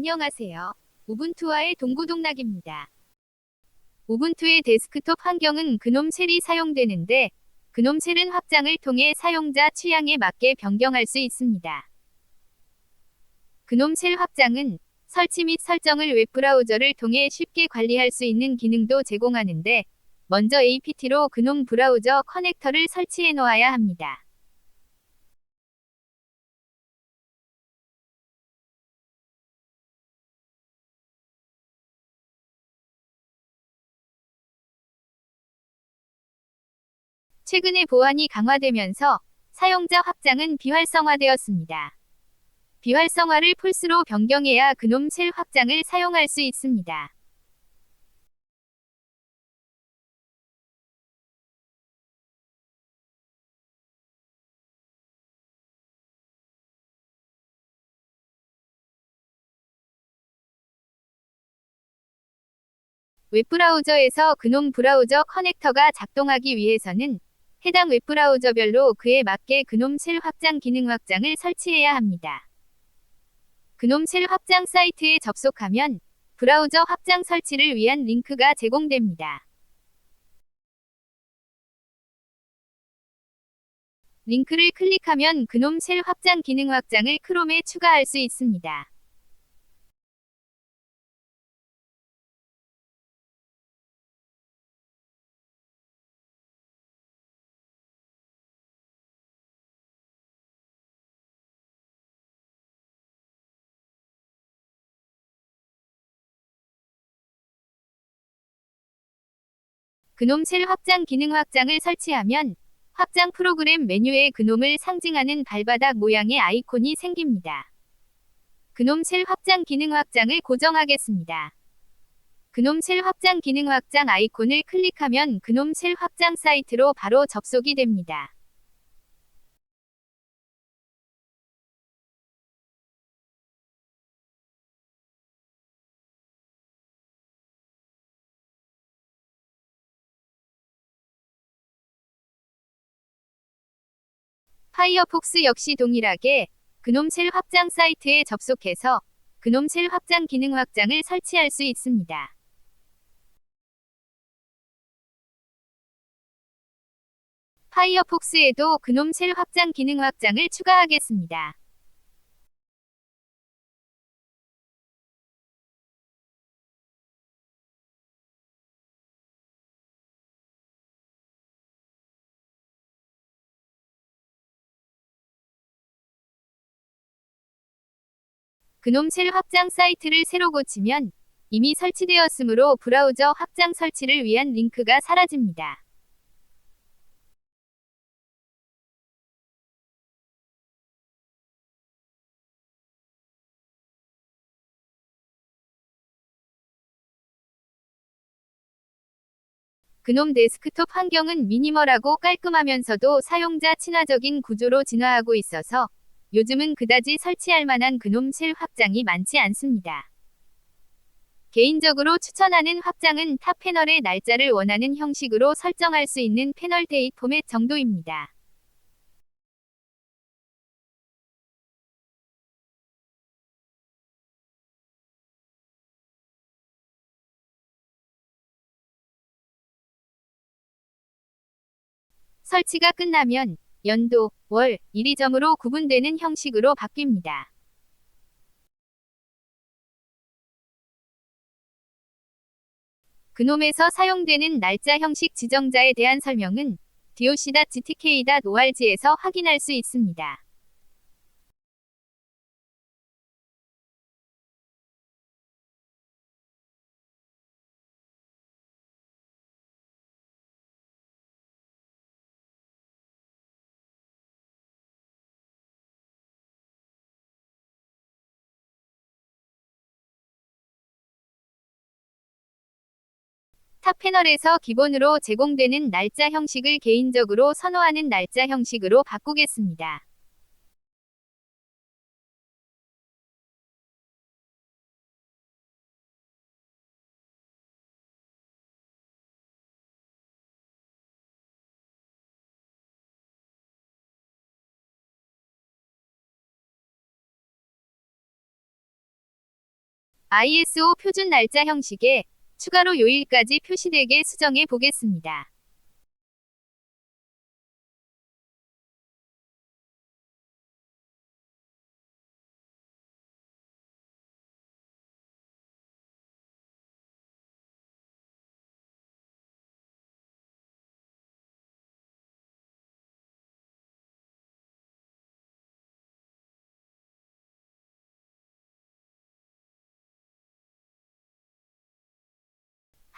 안녕하세요. 우분투와의 동고동락입니다. 우분투의 데스크톱 환경은 그놈 쉘이 사용되는데 그놈 쉘은 확장을 통해 사용자 취향에 맞게 변경할 수 있습니다. 그놈 쉘 확장은 설치 및 설정을 웹브라우저를 통해 쉽게 관리할 수 있는 기능도 제공하는데 먼저 APT로 그놈 브라우저 커넥터를 설치해 놓아야 합니다. 최근에 보안이 강화되면서 사용자 확장은 비활성화되었습니다. 비활성화를 풀스로 변경해야 그놈 쉘 확장을 사용할 수 있습니다. 웹브라우저에서 그놈 브라우저 커넥터가 작동하기 위해서는 해당 웹브라우저별로 그에 맞게 그놈 쉘 확장 기능 확장을 설치해야 합니다. 그놈 쉘 확장 사이트에 접속하면 브라우저 확장 설치를 위한 링크가 제공됩니다. 링크를 클릭하면 그놈 쉘 확장 기능 확장을 크롬에 추가할 수 있습니다. 그놈 쉘 확장 기능 확장을 설치하면 확장 프로그램 메뉴에 그놈을 상징하는 발바닥 모양의 아이콘이 생깁니다. 그놈 쉘 확장 기능 확장을 고정하겠습니다. 그놈 쉘 확장 기능 확장 아이콘을 클릭하면 그놈 쉘 확장 사이트로 바로 접속이 됩니다. 파이어폭스 역시 동일하게 그놈 쉘 확장 사이트에 접속해서 그놈 쉘 확장 기능 확장을 설치할 수 있습니다. 파이어폭스에도 그놈 쉘 확장 기능 확장을 추가하겠습니다. 그놈 쉘 확장 사이트를 새로 고치면 이미 설치되었으므로 브라우저 확장 설치를 위한 링크가 사라집니다. 그놈 데스크톱 환경은 미니멀하고 깔끔하면서도 사용자 친화적인 구조로 진화하고 있어서 요즘은 그다지 설치할 만한 그놈 쉘 확장이 많지 않습니다. 개인적으로 추천하는 확장은 탑 패널의 날짜를 원하는 형식으로 설정할 수 있는 패널 데이트 포맷 정도입니다. 설치가 끝나면 연도, 월, 일이점으로 구분되는 형식으로 바뀝니다. 그놈에서 사용되는 날짜 형식 지정자에 대한 설명은 doc.gtk.org에서 확인할 수 있습니다. 탑 패널에서 기본으로 제공되는 날짜 형식을 개인적으로 선호하는 날짜 형식으로 바꾸겠습니다. ISO 표준 날짜 형식에 추가로 요일까지 표시되게 수정해 보겠습니다.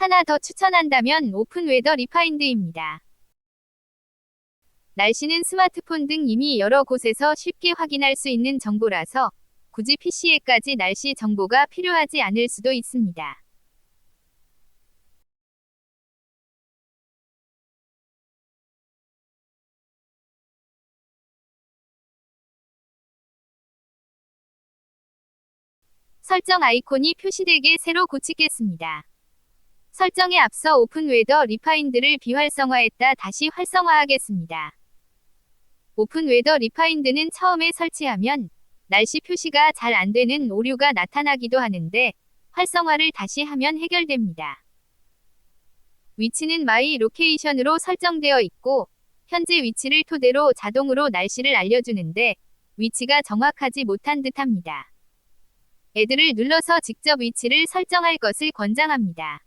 하나 더 추천한다면 오픈 웨더 리파인드입니다. 날씨는 스마트폰 등 이미 여러 곳에서 쉽게 확인할 수 있는 정보라서 굳이 PC에까지 날씨 정보가 필요하지 않을 수도 있습니다. 설정 아이콘이 표시되게 새로 고치겠습니다. 설정에 앞서 오픈 웨더 리파인드를 비활성화했다 다시 활성화하겠습니다. 오픈 웨더 리파인드는 처음에 설치하면 날씨 표시가 잘 안되는 오류가 나타나기도 하는데 활성화를 다시 하면 해결됩니다. 위치는 마이 로케이션으로 설정되어 있고 현재 위치를 토대로 자동으로 날씨를 알려주는데 위치가 정확하지 못한 듯합니다. 애들을 눌러서 직접 위치를 설정할 것을 권장합니다.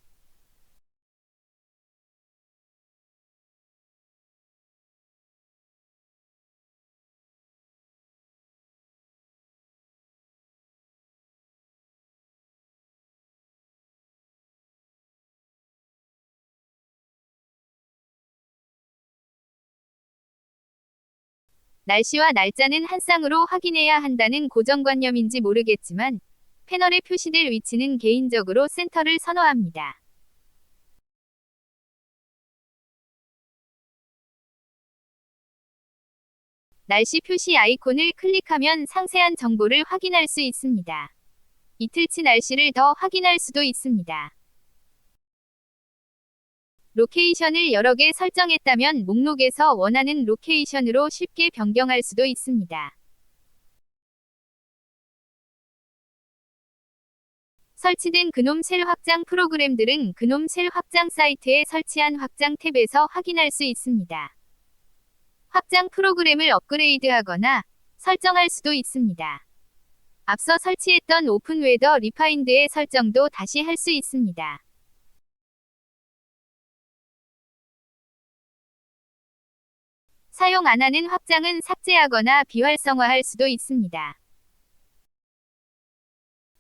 날씨와 날짜는 한 쌍으로 확인해야 한다는 고정관념인지 모르겠지만 패널에 표시될 위치는 개인적으로 센터를 선호합니다. 날씨 표시 아이콘을 클릭하면 상세한 정보를 확인할 수 있습니다. 이틀치 날씨를 더 확인할 수도 있습니다. 로케이션을 여러 개 설정했다면 목록에서 원하는 로케이션으로 쉽게 변경할 수도 있습니다. 설치된 그놈 셀 확장 프로그램들은 그놈 셀 확장 사이트에 설치한 확장 탭에서 확인할 수 있습니다. 확장 프로그램을 업그레이드하거나 설정할 수도 있습니다. 앞서 설치했던 오픈 웨더 리파인드의 설정도 다시 할 수 있습니다. 사용 안 하는 확장은 삭제하거나 비활성화할 수도 있습니다.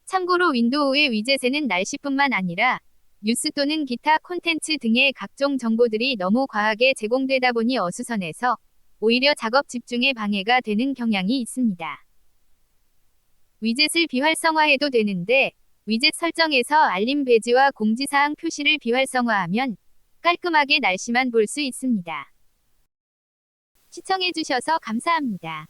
참고로 윈도우의 위젯에는 날씨뿐만 아니라 뉴스 또는 기타 콘텐츠 등의 각종 정보들이 너무 과하게 제공되다 보니 어수선해서 오히려 작업 집중에 방해가 되는 경향이 있습니다. 위젯을 비활성화해도 되는데 위젯 설정에서 알림 배지와 공지사항 표시를 비활성화하면 깔끔하게 날씨만 볼 수 있습니다. 시청해주셔서 감사합니다.